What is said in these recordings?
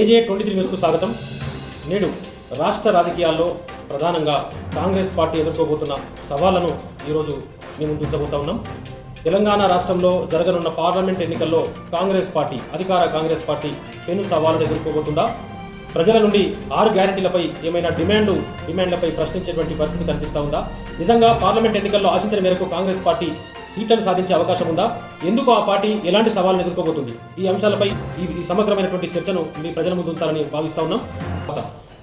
ఏజే twenty three న్యూస్కు స్వాగతం. నేడు రాష్ట్ర రాజకీయాల్లో ప్రధానంగా కాంగ్రెస్ పార్టీ ఎదుర్కోబోతున్న సవాళ్ళను ఈరోజు మేము ఉంచబోతా ఉన్నాం. తెలంగాణ రాష్ట్రంలో జరగనున్న పార్లమెంట్ ఎన్నికల్లో కాంగ్రెస్ పార్టీ అధికార కాంగ్రెస్ పార్టీ పెను సవాళ్ళను ఎదుర్కోబోతుందా? ప్రజల నుండి ఆరు గ్యారెంటీలపై ఏమైనా డిమాండ్ డిమాండ్లపై ప్రశ్నించేటువంటి పరిస్థితి కనిపిస్తా ఉందా? నిజంగా పార్లమెంట్ ఎన్నికల్లో ఆశించిన మేరకు కాంగ్రెస్ పార్టీ సీట్లను సాధించే అవకాశం ఉందా? ఎందుకు ఆ పార్టీ ఎలాంటి సవాళ్ళను ఎదుర్కోబోతుంది? ఈ అంశాలపై ఈ సమగ్రమైనటువంటి చర్చను మీ ప్రజల ముందు ఉంచాలని భావిస్తా ఉన్నాం.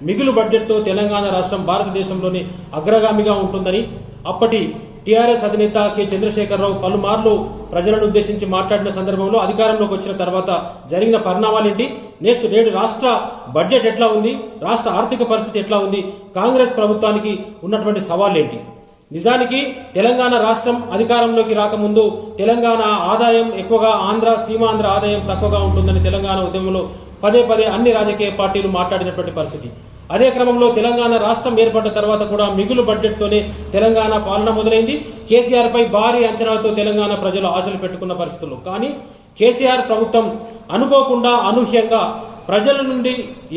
మిగులు బడ్జెట్తో తెలంగాణ రాష్ట్రం భారతదేశంలోనే అగ్రగామిగా ఉంటుందని అప్పటి టీఆర్ఎస్ అధినేత కె. చంద్రశేఖరరావు పలుమార్లు ప్రజలను ఉద్దేశించి మాట్లాడిన సందర్భంలో అధికారంలోకి వచ్చిన తర్వాత జరిగిన పరిణామాలేంటి? నెక్స్ట్ నేడు రాష్ట్ర బడ్జెట్ ఎట్లా ఉంది? రాష్ట్ర ఆర్థిక పరిస్థితి ఎట్లా ఉంది? కాంగ్రెస్ ప్రభుత్వానికి ఉన్నటువంటి సవాళ్ళేంటి? నిజానికి తెలంగాణ రాష్ట్రం అధికారంలోకి రాకముందు తెలంగాణ ఆదాయం ఎక్కువగా ఆంధ్ర సీమాంధ్ర ఆదాయం తక్కువగా ఉంటుందని తెలంగాణ ఉద్యమంలో పదే పదే అన్ని రాజకీయ పార్టీలు మాట్లాడినటువంటి పరిస్థితి. అదే క్రమంలో తెలంగాణ రాష్ట్రం ఏర్పడ్డ తర్వాత కూడా మిగులు బడ్జెట్తోనే తెలంగాణ పాలన మొదలైంది. కేసీఆర్ పై భారీ అంచనాలతో తెలంగాణ ప్రజలు ఆశలు పెట్టుకున్న పరిస్థితులు కానీ కేసీఆర్ ప్రభుత్వం అనుకోకుండా అనూహ్యంగా ప్రజల నుండి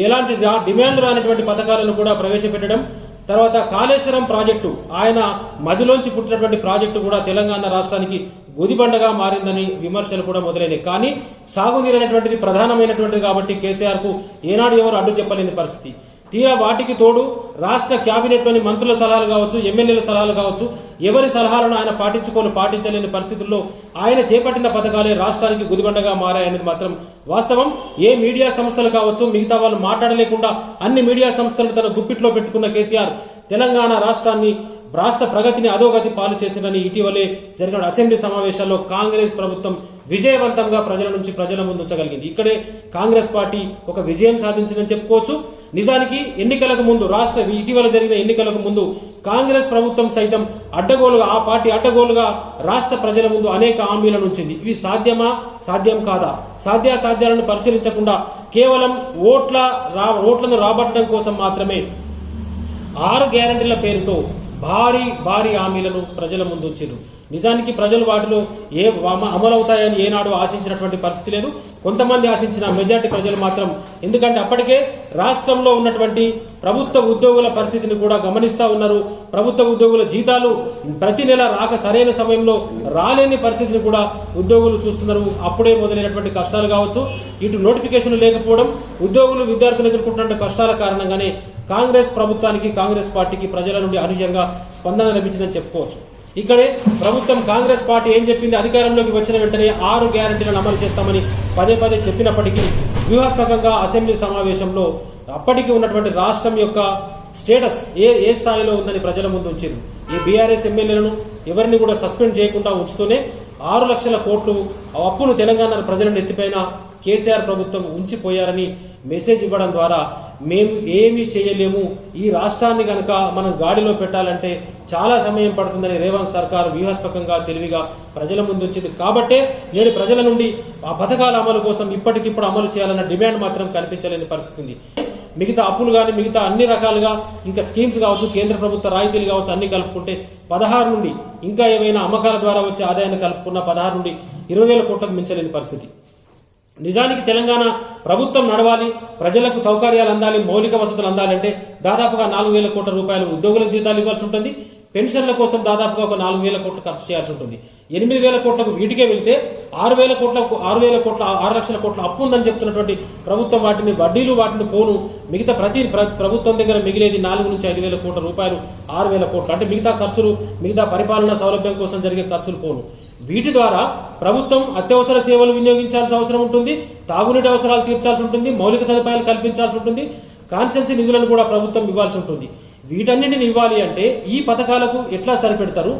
ఎలాంటి డిమాండ్ రానటువంటి పథకాలను కూడా ప్రవేశపెట్టడం తర్వాత కాళేశ్వరం ప్రాజెక్టు ఆయన మదిలోంచి పుట్టినటువంటి ప్రాజెక్టు కూడా తెలంగాణ రాష్ట్రానికి గుదిబండగా మారిందని విమర్శలు కూడా మొదలైనవి. కానీ సాగునీరు అనేటువంటిది ప్రధానమైనటువంటిది కాబట్టి కేసీఆర్కు ఏనాడు ఎవరు అడ్డు చెప్పలేని పరిస్థితి. తీరా వాటికి తోడు రాష్ట్ర క్యాబినెట్లోని మంత్రుల సలహాలు కావచ్చు ఎమ్మెల్యేల సలహాలు కావచ్చు ఎవరి సలహాలను ఆయన పాటించుకొని పాటించలేని పరిస్థితుల్లో ఆయన చేపట్టిన పథకాలే రాష్ట్రానికి గుదిబండగా మారాయనేది మాత్రం వాస్తవం. ఏ మీడియా సంస్థలు కావచ్చు మిగతా వాళ్ళు మాట్లాడలేకుండా అన్ని మీడియా సంస్థలను తన గుప్పిట్లో పెట్టుకున్న కేసీఆర్ తెలంగాణ రాష్ట్రాన్ని రాష్ట్ర ప్రగతిని అధోగతి పాలు చేసిందని ఇటీవలే జరిగిన అసెంబ్లీ సమావేశాల్లో కాంగ్రెస్ ప్రభుత్వం విజయవంతంగా ప్రజల నుంచి ప్రజల ముందు ఉంచగలిగింది. ఇక్కడే కాంగ్రెస్ పార్టీ ఒక విజయం సాధించిందని చెప్పుకోవచ్చు. నిజానికి ఎన్నికలకు ముందు రాష్ట్ర ఇటీవల జరిగిన ఎన్నికలకు ముందు కాంగ్రెస్ ప్రభుత్వం సైతం అడ్డగోలుగా ఆ పార్టీ అడ్డగోలుగా రాష్ట్ర ప్రజల ముందు అనేక హామీలను ఉంచింది. ఇవి సాధ్యమా? సాధ్యం కాదా? సాధ్యాసాధ్యాలను పరిశీలించకుండా కేవలం ఓట్ల రా ఓట్లను రాబట్టడం కోసం మాత్రమే ఆరు గ్యారంటీల పేరుతో భారీ భారీ హామీలను ప్రజల ముందు ఉంచారు నిజానికి ప్రజలు వాటిలో ఏ అమలవుతాయని ఏనాడు ఆశించినటువంటి పరిస్థితి లేదు. కొంతమంది ఆశించిన మెజార్టీ ప్రజలు మాత్రం ఎందుకంటే అప్పటికే రాష్ట్రంలో ఉన్నటువంటి ప్రభుత్వ ఉద్యోగుల పరిస్థితిని కూడా గమనిస్తా ఉన్నారు. ప్రభుత్వ ఉద్యోగుల జీతాలు ప్రతి నెల రాక సరైన సమయంలో రాలేని పరిస్థితిని కూడా ఉద్యోగులు చూస్తున్నారు. అప్పుడే మొదలైనటువంటి కష్టాలు కావచ్చు ఇటు నోటిఫికేషన్ లేకపోవడం ఉద్యోగులు విద్యార్థులు ఎదుర్కొంటున్న కష్టాల కారణంగానే కాంగ్రెస్ ప్రభుత్వానికి కాంగ్రెస్ పార్టీకి ప్రజల నుండి అనూహ్యంగా స్పందన లభించిందని చెప్పుకోవచ్చు. ఇక్కడే ప్రభుత్వం కాంగ్రెస్ పార్టీ ఏం చెప్పింది? అధికారంలోకి వచ్చిన వెంటనే ఆరు గ్యారంటీలను అమలు చేస్తామని పదే పదే చెప్పినప్పటికీ వ్యూహాత్మకంగా అసెంబ్లీ సమావేశంలో అప్పటికి ఉన్నటువంటి రాష్ట్రం యొక్క స్టేటస్ ఏ ఏ స్థాయిలో ఉందని ప్రజల ముందు ఉంచింది. ఈ బీఆర్ఎస్ ఎమ్మెల్యేలను ఎవరిని కూడా సస్పెండ్ చేయకుండా ఉంచుతూనే ఆరు లక్షల కోట్లు ఆ అప్పును తెలంగాణ ప్రజల నెత్తిపైన కేసీఆర్ ప్రభుత్వం ఉంచిపోయారని మెసేజ్ ఇవ్వడం ద్వారా మేము ఏమీ చేయలేము. ఈ రాష్ట్రాన్ని కనుక మనం గాడిలో పెట్టాలంటే చాలా సమయం పడుతుందని రేవంత్ సర్కార్ వ్యూహాత్మకంగా తెలివిగా ప్రజల ముందు వచ్చింది కాబట్టే నేడు ప్రజల నుండి ఆ పథకాల అమలు కోసం ఇప్పటికిప్పుడు అమలు చేయాలన్న డిమాండ్ మాత్రం కనిపించలేని పరిస్థితి ఉంది. మిగతా అప్పులు కానీ మిగతా అన్ని రకాలుగా ఇంకా స్కీమ్స్ కావచ్చు కేంద్ర ప్రభుత్వ రాయితీలు కావచ్చు అన్ని కలుపుకుంటే పదహారు నుండి ఇంకా ఏమైనా అమ్మకాల ద్వారా వచ్చే ఆదాయాన్ని కలుపుకున్న పదహారు నుండి ఇరవై వేల కోట్లకు మించలేని పరిస్థితి. నిజానికి తెలంగాణ ప్రభుత్వం నడవాలి ప్రజలకు సౌకర్యాలు అందాలి మౌలిక వసతులు అందాలంటే దాదాపుగా నాలుగు వేల కోట్ల రూపాయలు ఉద్యోగులకు జీతాలు ఇవ్వాల్సి ఉంటుంది. పెన్షన్ల కోసం దాదాపుగా ఒక నాలుగు వేల కోట్లు ఖర్చు చేయాల్సి ఉంటుంది. ఎనిమిది వేల కోట్లకు వీటికే వెళ్తే ఆరు వేల కోట్లకు ఆరు వేల కోట్ల ఆరు లక్షల కోట్ల అప్పు ఉందని చెప్తున్నటువంటి ప్రభుత్వం వాటిని వడ్డీలు వాటిని పోను. మిగతా ప్రతి ప్రభుత్వం దగ్గర మిగిలేది నాలుగు నుంచి ఐదు వేల కోట్ల రూపాయలు ఆరు వేల కోట్లు. అంటే మిగతా ఖర్చులు మిగతా పరిపాలన సౌలభ్యం కోసం జరిగే ఖర్చులు పోను. వీటి ద్వారా ప్రభుత్వం అత్యవసర సేవలు వినియోగించాల్సిన అవసరం ఉంటుంది తాగునీటి అవసరాలు తీర్చాల్సి ఉంటుంది మౌలిక సదుపాయాలు కల్పించాల్సి ఉంటుంది కాన్సెన్సీ నిధులను కూడా ప్రభుత్వం ఇవ్వాల్సి ఉంటుంది. వీటన్నిటిని ఇవ్వాలి అంటే ఈ పథకాలకు ఎట్లా సరిపెడతారు?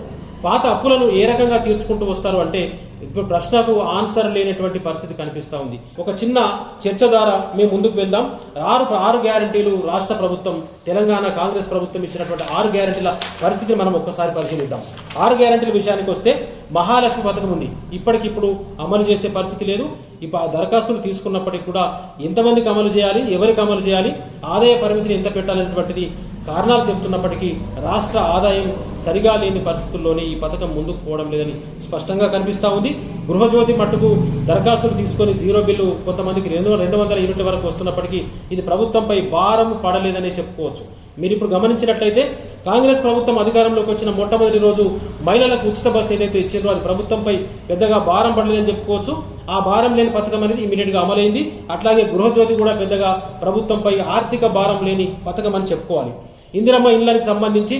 పాత అప్పులను ఏ రకంగా తీర్చుకుంటూ వస్తారు అంటే ఇప్పుడు ప్రశ్నకు ఆన్సర్ లేనటువంటి పరిస్థితి కనిపిస్తా ఉంది. ఒక చిన్న చర్చ ద్వారా మేము ముందుకు వెళ్దాం. ఆరు ఆరు గ్యారంటీలు రాష్ట్ర ప్రభుత్వం తెలంగాణ కాంగ్రెస్ ప్రభుత్వం ఇచ్చినటువంటి ఆరు గ్యారంటీల పరిస్థితిని మనం ఒక్కసారి పరిశీలిద్దాం. ఆరు గ్యారంటీల విషయానికి వస్తే మహాలక్ష్మి పథకం ఉంది. ఇప్పటికిప్పుడు అమలు చేసే పరిస్థితి లేదు. ఇప్పుడు ఆ దరఖాస్తులు తీసుకున్నప్పటికీ కూడా ఎంతమందికి అమలు చేయాలి ఎవరికి అమలు చేయాలి ఆదాయ పరిమితిని ఎంత పెట్టాలనేటువంటిది కారణాలు చెబుతున్నప్పటికీ రాష్ట్ర ఆదాయం సరిగా లేని పరిస్థితుల్లోనే ఈ పథకం ముందుకు పోవడం లేదని స్పష్టంగా కనిపిస్తా ఉంది. గృహజ్యోతి మట్టుకు దరఖాస్తులు తీసుకొని జీరో బిల్లు కొంతమందికి రెండు రెండు వందల యూనిట్ల వరకు వస్తున్నప్పటికీ ఇది ప్రభుత్వంపై భారం పడలేదనే చెప్పుకోవచ్చు. మీరు ఇప్పుడు గమనించినట్లయితే కాంగ్రెస్ ప్రభుత్వం అధికారంలోకి వచ్చిన మొట్టమొదటి రోజు మహిళలకు ఉచిత బస్సు ఏదైతే ఇచ్చిందో అది ప్రభుత్వంపై పెద్దగా భారం పడలేదని చెప్పుకోవచ్చు. ఆ భారం లేని పథకం అనేది ఇమీడియట్గా అమలైంది. అట్లాగే గృహజ్యోతి కూడా పెద్దగా ప్రభుత్వంపై ఆర్థిక భారం లేని పథకం అని చెప్పుకోవాలి. ఇందిరమ్మ ఇళ్ళకు సంబంధించి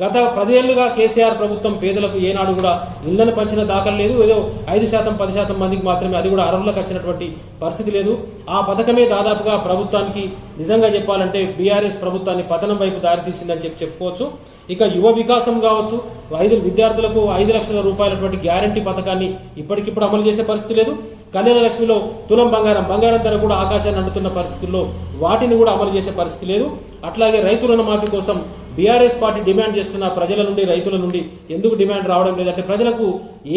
గత పదేళ్ళుగా కేసీఆర్ ప్రభుత్వం పేదలకు ఏనాడు కూడా ఇళ్ళను పంచిన దాఖలు లేదు. ఏదో ఐదు శాతం పది శాతం మందికి మాత్రమే అది కూడా అర్హులకు వచ్చినటువంటి పరిస్థితి లేదు. ఆ పథకమే దాదాపుగా ప్రభుత్వానికి నిజంగా చెప్పాలంటే బీఆర్ఎస్ ప్రభుత్వాన్ని పతనం వైపు దారితీసిందని చెప్పి చెప్పుకోవచ్చు. ఇక యువ వికాసం కావచ్చు. ఐదు విద్యార్థులకు ఐదు లక్షల రూపాయలటువంటి గ్యారంటీ పథకాన్ని ఇప్పటికిప్పుడు అమలు చేసే పరిస్థితి లేదు. కళ్యాణ లక్ష్మిలో తులం బంగారం బంగారం ధర కూడా ఆకాశాన్ని అంటుతున్న పరిస్థితుల్లో వాటిని కూడా అమలు చేసే పరిస్థితి లేదు. అట్లాగే రైతు రుణమాఫీ కోసం బీఆర్ఎస్ పార్టీ డిమాండ్ చేస్తున్న ప్రజల నుండి రైతుల నుండి ఎందుకు డిమాండ్ రావడం లేదంటే ప్రజలకు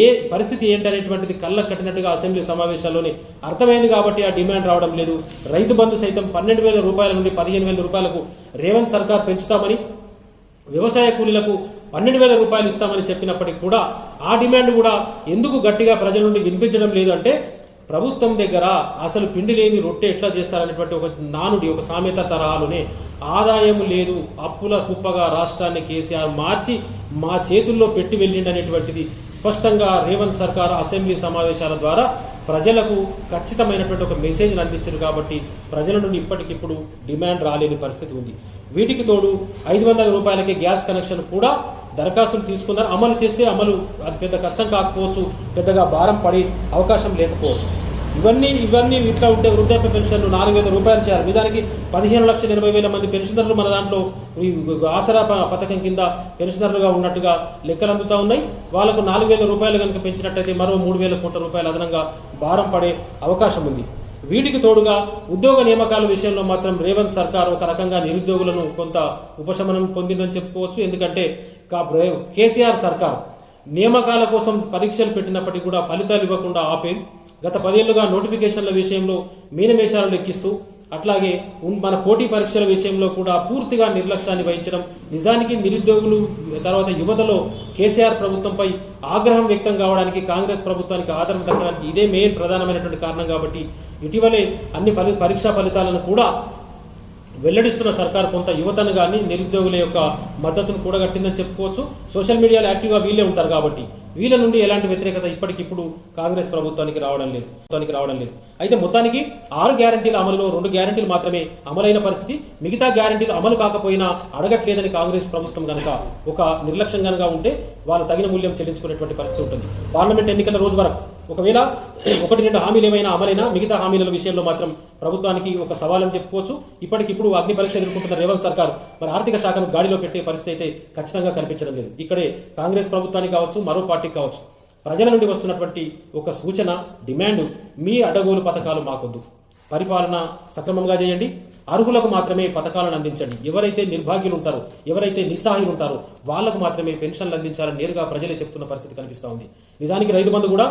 ఏ పరిస్థితి ఏంటనేటువంటిది కళ్ళ కట్టినట్టుగా అసెంబ్లీ సమావేశాల్లోనే అర్థమైంది కాబట్టి ఆ డిమాండ్ రావడం లేదు. రైతు బంధు సైతం పన్నెండు వేల రూపాయల నుండి పదిహేను వేల రూపాయలకు రేవంత్ సర్కార్ పెంచుతామని వ్యవసాయ కూలీలకు పన్నెండు వేల రూపాయలు ఇస్తామని చెప్పినప్పటికీ కూడా ఆ డిమాండ్ కూడా ఎందుకు గట్టిగా ప్రజల నుండి వినిపించడం లేదు అంటే ప్రభుత్వం దగ్గర అసలు పిండి లేని రొట్టె ఎట్లా చేస్తారనేటువంటి ఒక నానుడి ఒక సామెత తరహాలోనే ఆదాయం లేదు అప్పుల కుప్పగా రాష్ట్రాన్ని కేసీఆర్ మార్చి మా చేతుల్లో పెట్టి వెళ్ళిండనేటువంటిది స్పష్టంగా రేవంత్ సర్కార్ అసెంబ్లీ సమావేశాల ద్వారా ప్రజలకు ఖచ్చితమైనటువంటి ఒక మెసేజ్ అందించారు కాబట్టి ప్రజల నుండి ఇప్పటికిప్పుడు డిమాండ్ రాలేని పరిస్థితి ఉంది. వీటికి తోడు ఐదు వందల రూపాయలకే గ్యాస్ కనెక్షన్ కూడా దరఖాస్తులు తీసుకున్నారు. అమలు చేస్తే అమలు అది పెద్ద కష్టం కాకపోవచ్చు పెద్దగా భారం పడే అవకాశం లేకపోవచ్చు. ఇవన్నీ ఇవన్నీ ఇట్లా ఉంటే వృద్ధాప్య పెన్షన్లు నాలుగు వేల రూపాయలు చేయాలి. నిజానికి పదిహేను లక్షల ఎనభై వేల మంది పెన్షనర్లు మన దాంట్లో ఈ ఆసరా ప- పథకం కింద పెన్షనర్లుగా ఉన్నట్టుగా లెక్కలు అందుతూ ఉన్నాయి. వాళ్ళకు నాలుగు వేల రూపాయలు కనుక పెంచినట్టయితే మరో మూడు వేల కోట్ల రూపాయలు అదనంగా భారం పడే అవకాశం ఉంది. వీటికి తోడుగా ఉద్యోగ నియామకాల విషయంలో మాత్రం రేవంత్ సర్కార్ ఒక రకంగా నిరుద్యోగులను కొంత ఉపశమనం పొందిందని చెప్పుకోవచ్చు. ఎందుకంటే కేసీఆర్ సర్కార్ నియామకాల కోసం పరీక్షలు పెట్టినప్పటికీ కూడా ఫలితాలు ఇవ్వకుండా ఆపే గత పదేళ్ళుగా నోటిఫికేషన్ల విషయంలో మీనమేషాలు లెక్కిస్తూ అట్లాగే మన పోటీ పరీక్షల విషయంలో కూడా పూర్తిగా నిర్లక్ష్యాన్ని వహించడం నిజానికి నిరుద్యోగులు తర్వాత యువతలో కేసీఆర్ ప్రభుత్వంపై ఆగ్రహం వ్యక్తం కావడానికి కాంగ్రెస్ ప్రభుత్వానికి ఆదరణ దక్కడానికి ఇదే మెయిన్ ప్రధానమైనటువంటి కారణం కాబట్టి ఇటీవలే అన్ని ఫలి పరీక్షా ఫలితాలను కూడా వెల్లడిస్తున్న సర్కార్ కొంత యువతను కానీ నిరుద్యోగుల యొక్క మద్దతును కూడగట్టిందని చెప్పుకోవచ్చు. సోషల్ మీడియాలో యాక్టివ్గా వీళ్ళే ఉంటారు కాబట్టి వీళ్ళ నుండి ఎలాంటి వ్యతిరేకత ఇప్పటికిప్పుడు కాంగ్రెస్ ప్రభుత్వానికి రావడం లేదు ప్రభుత్వానికి రావడం లేదు. అయితే మొత్తానికి ఆరు గ్యారంటీల అమలులో రెండు గ్యారంటీలు మాత్రమే అమలైన పరిస్థితి. మిగతా గ్యారంటీలు అమలు కాకపోయినా అడగట్లేదని కాంగ్రెస్ ప్రభుత్వం కనుక ఒక నిర్లక్ష్యం కనుక ఉంటే వాళ్ళు తగిన మూల్యం చెల్లించుకునేటువంటి పరిస్థితి ఉంటుంది. పార్లమెంట్ ఎన్నికల రోజు వరకు ఒకవేళ ఒకటి రెండు హామీలు ఏమైనా అమలైనా మిగతా హామీల విషయంలో మాత్రం ప్రభుత్వానికి ఒక సవాలని చెప్పుకోవచ్చు. ఇప్పటికిప్పుడు అగ్ని పరీక్ష ఎదుర్కొంటున్న రేవంత్ సర్కార్ మరి ఆర్థిక శాఖను గాడిలో పెట్టే పరిస్థితి అయితే ఖచ్చితంగా కనిపించడం లేదు. ఇక్కడే కాంగ్రెస్ ప్రభుత్వానికి కావచ్చు మరో పార్టీకి కావచ్చు. ప్రజల నుండి వస్తున్నటువంటి ఒక సూచన డిమాండ్ మీ అడ్డగోలు పథకాలు మాకొద్దు. పరిపాలన సక్రమంగా చేయండి. అర్హులకు మాత్రమే పథకాలను అందించండి. ఎవరైతే నిర్భాగ్యులు ఉంటారో ఎవరైతే నిస్సహాయులు ఉంటారో వాళ్ళకు మాత్రమే పెన్షన్లు అందించాలని నేరుగా ప్రజలే చెప్తున్న పరిస్థితి కనిపిస్తూ ఉంది. నిజానికి రైతు బంధు కూడా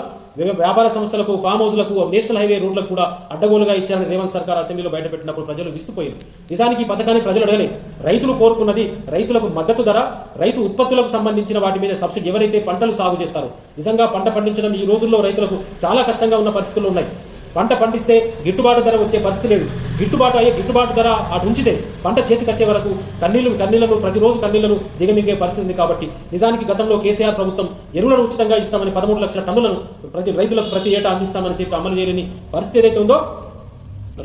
వ్యాపార సంస్థలకు ఫామ్ హౌస్లకు నేషనల్ హైవే రోడ్లకు కూడా అడ్డగోలుగా ఇచ్చారని రేవంత్ సర్కార్ అసెంబ్లీలో బయటపెట్టినప్పుడు ప్రజలు విస్తుపోయారు. నిజానికి ఈ పథకాన్ని ప్రజలు అడగలేదు. రైతులు కోరుకున్నది రైతులకు మద్దతు ధర రైతు ఉత్పత్తులకు సంబంధించిన వాటి మీద సబ్సిడీ ఎవరైతే పంటలు సాగు చేస్తారో నిజంగా పంట పండించడం ఈ రోజుల్లో రైతులకు చాలా కష్టంగా ఉన్న పరిస్థితులు ఉన్నాయి. పంట పండిస్తే గిట్టుబాటు ధర వచ్చే పరిస్థితి లేదు. గిట్టుబాటు అయ్యే గిట్టుబాటు ధర అటు ఉంచితే పంట చేతికి వచ్చే వరకు కన్నీళ్ళు కన్నీళ్ళను ప్రతిరోజు కన్నీళ్ళను దిగమింగే పరిస్థితి ఉంది కాబట్టి నిజానికి గతంలో కేసీఆర్ ప్రభుత్వం ఎరువులను ఉచితంగా ఇస్తామని పదమూడు లక్షల టన్నులను ప్రతి రైతులకు ప్రతి ఏటా అందిస్తామని చెప్పి అమలు చేయలేని పరిస్థితి ఏదైతే ఉందో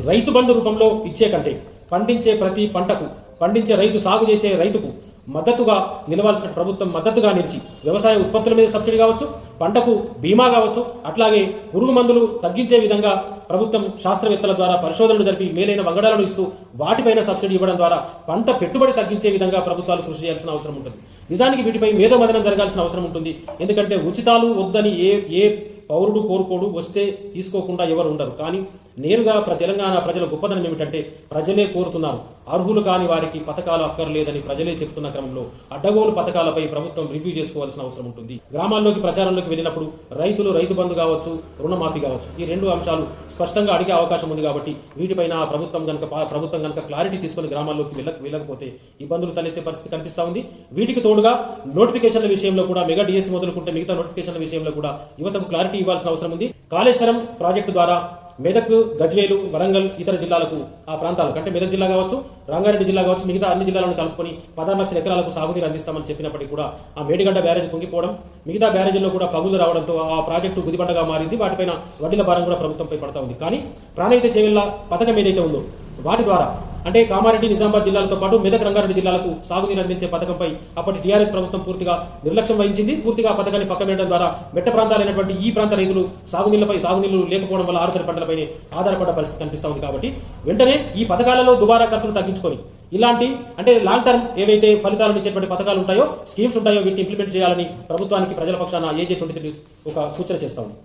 రైతు బంధు రూపంలో ఇచ్చే కంటే పండించే ప్రతి పంటకు పండించే రైతు సాగు చేసే రైతుకు మద్దతుగా నిలవాల్సిన ప్రభుత్వం మద్దతుగా నిలిచి వ్యవసాయ ఉత్పత్తుల మీద సబ్సిడీ కావచ్చు పంటకు బీమా కావచ్చు అట్లాగే పురుగు మందులు తగ్గించే విధంగా ప్రభుత్వం శాస్త్రవేత్తల ద్వారా పరిశోధనలు జరిపి మేలైన వంగడాలను ఇస్తూ వాటిపైన సబ్సిడీ ఇవ్వడం ద్వారా పంట పెట్టుబడి తగ్గించే విధంగా ప్రభుత్వాలు కృషి చేయాల్సిన అవసరం ఉంటుంది. నిజానికి వీటిపై మేధో మదనం జరగాల్సిన అవసరం ఉంటుంది. ఎందుకంటే ఉచితాలు వద్దని ఏ ఏ పౌరుడు కోరుకోడు వస్తే తీసుకోకుండా ఎవరు ఉండరు. కానీ నేరుగా ప్ర తెలంగాణ ప్రజల గొప్పదనం ఏమిటంటే ప్రజలే కోరుతున్నారు. అర్హులు కాని వారికి పథకాలు అక్కర్లేదని ప్రజలే చెప్తున్న క్రమంలో అడ్డగోలు పథకాలపై ప్రభుత్వం రివ్యూ చేసుకోవాల్సిన అవసరం ఉంటుంది. గ్రామాల్లోకి ప్రచారంలోకి వెళ్ళినప్పుడు రైతులు రైతు బంధు కావచ్చు రుణమాఫీ కావచ్చు ఈ రెండు అంశాలు స్పష్టంగా అడిగే అవకాశం ఉంది కాబట్టి వీటిపైన ప్రభుత్వం కనుక ప్రభుత్వం కనుక క్లారిటీ తీసుకొని గ్రామాల్లోకి వెళ్ళక వెళ్ళకపోతే ఇబ్బందులు తలెత్తే పరిస్థితి కనిపిస్తా ఉంది. వీటికి తోడుగా నోటిఫికేషన్ల విషయంలో కూడా మెగా డిఎస్ మొదలుకుంటే మిగతా నోటిఫికేషన్ల విషయంలో కూడా యువతకు క్లారిటీ ఇవ్వాల్సిన అవసరం ఉంది. కాళేశ్వరం ప్రాజెక్టు ద్వారా మెదక్ గజ్వేలు వరంగల్ ఇతర జిల్లాలకు ఆ ప్రాంతాలకు అంటే మెదక్ జిల్లా కావచ్చు రంగారెడ్డి జిల్లా కావచ్చు మిగతా అన్ని జిల్లాలను కలుపుకొని పదహారు లక్షల ఎకరాలకు సాగునీరు అందిస్తామని చెప్పినప్పటికీ కూడా ఆ మేడిగడ్డ బ్యారేజ్ కుంగిపోవడం మిగతా బ్యారేజీల్లో కూడా పగులు రావడంతో ఆ ప్రాజెక్టు గుదిబండగా మారింది. వాటిపైన వడ్డీల భారం కూడా ప్రభుత్వంపై పడతా ఉంది. కానీ ప్రాణహిత చేవెళ్ళ పథకం ఏదైతే ఉందో వాటి ద్వారా అంటే కామారెడ్డి నిజామాబాద్ జిల్లాలతో పాటు మెదక్ రంగారెడ్డి జిల్లాలకు సాగునీరు అందించే పథకంపై అప్పటి టీఆర్ఎస్ ప్రభుత్వం పూర్తిగా నిర్లక్ష్యం వహించింది. పూర్తిగా ఆ పథకాన్ని పక్కబెట్టడం ద్వారా మెట్ట ప్రాంతాలైనటువంటి ఈ ప్రాంత రైతులు సాగునీళ్ళపై సాగునీళ్ళు లేకపోవడం వల్ల ఆరుతడి పంటలపై ఆధారపడ్డ పరిస్థితి కనిపిస్తా ఉంది కాబట్టి వెంటనే ఈ పథకాలలో దుబారా ఖర్చులు తగ్గించుకొని ఇలాంటి అంటే లాంగ్ టర్మ్ ఏవైతే ఫలితాలను ఇచ్చేటువంటి పథకాలు ఉంటాయో స్కీమ్స్ ఉంటాయో వీటిని ఇంప్లిమెంట్ చేయాలని ప్రభుత్వానికి ప్రజల పక్షాన ఏజే ట్వంటీ ఒక సూచన చేస్తా ఉంది.